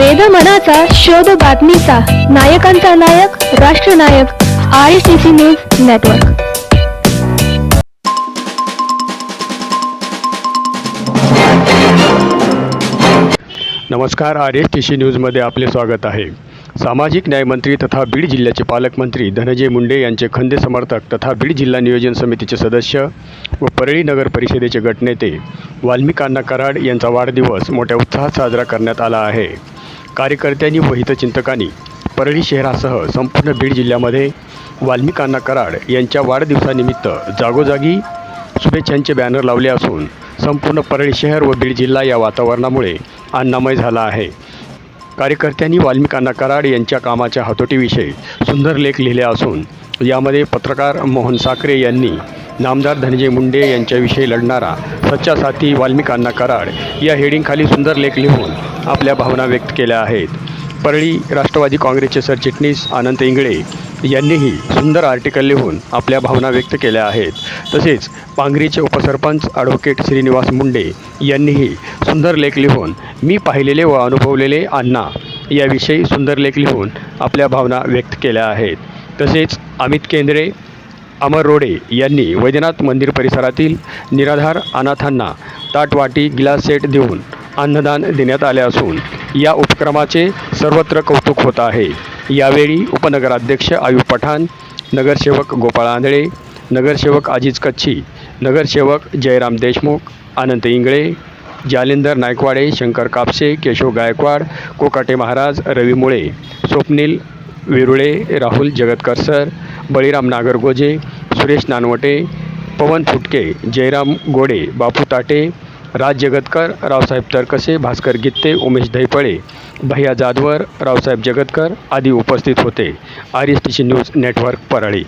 वेद मनाचा शोध बातमीचा. नायकांचा नायक राष्ट्रनायक I C C news network नमस्कार आर एस टी सी न्यूजमध्ये आपले स्वागत आहे. सामाजिक न्यायमंत्री तथा बीड जिल्ह्याचे पालकमंत्री धनंजय मुंडे यांचे खंदे समर्थक तथा बीड जिल्हा नियोजन समितीचे सदस्य व परळी नगर परिषदेचे गटनेते वाल्मिकांना कराड यांचा वाढदिवस मोठ्या उत्साहात साजरा करण्यात आला आहे. कार्यकर्त्यांनी व हितचिंतकांनी परळी शहरासह संपूर्ण बीड जिल्ह्यामध्ये वाल्मिकांना कराड यांच्या वाढदिवसानिमित्त जागोजागी शुभेच्छांचे बॅनर लावले असून संपूर्ण परळी शहर व बीड जिल्हा या वातावरणामुळे अन्नामय झाला आहे. कार्यकर्त्यांनी वाल्मिकांना कराड यांच्या कामाच्या हातोटीविषयी सुंदर लेख लिहिले असून यामध्ये पत्रकार मोहन साखरे यांनी नामदार धनंजय मुंडे यांच्याविषयी लढणारा सच्चा साथी वाल्मिकांना कराड या हेडिंगखाली सुंदर लेख लिहून आपल्या भावना व्यक्त केल्या आहेत. परळी राष्ट्रवादी काँग्रेसचे सरचिटणीस अनंत इंगळे यांनीही सुंदर आर्टिकल लिहून आपल्या भावना व्यक्त केल्या आहेत. तसेच पांगरीचे उपसरपंच ॲडव्होकेट श्रीनिवास मुंडे यांनीही सुंदर लेख लिहून मी पाहिलेले व अनुभवलेले अण्णा याविषयी सुंदर लेख लिहून आपल्या भावना व्यक्त केल्या आहेत. तसेच अमित केंद्रे अमर रोडे यांनी वैद्यनाथ मंदिर परिसरातील निराधार अनाथांना ताटवाटी गिलास सेट देऊन अन्नदान देण्यात आले असून या उपक्रमाचे सर्वत्र कौतुक होत आहे. यावेळी उपनगराध्यक्ष आयु पठाण नगरसेवक गोपाळ आंधळे नगरसेवक अजिज कच्छी नगरसेवक जयराम देशमुख अनंत इंगळे जालिंदर नायकवाडे शंकर कापसे केशव गायकवाड कोकाटे महाराज रवी मुळे स्वप्नील विरुळे राहुल जगतकर सर बळीराम नागरगोजे सुरेश नानवटे पवन फुटके जयराम गोडे बापू ताटे राज जगतकर रावसाहेब तरकसे भास्कर गित्ते उमेश धैपळे भैया जाधवर रावसाहेब जगतकर आदी उपस्थित होते. R S T C news network Parli.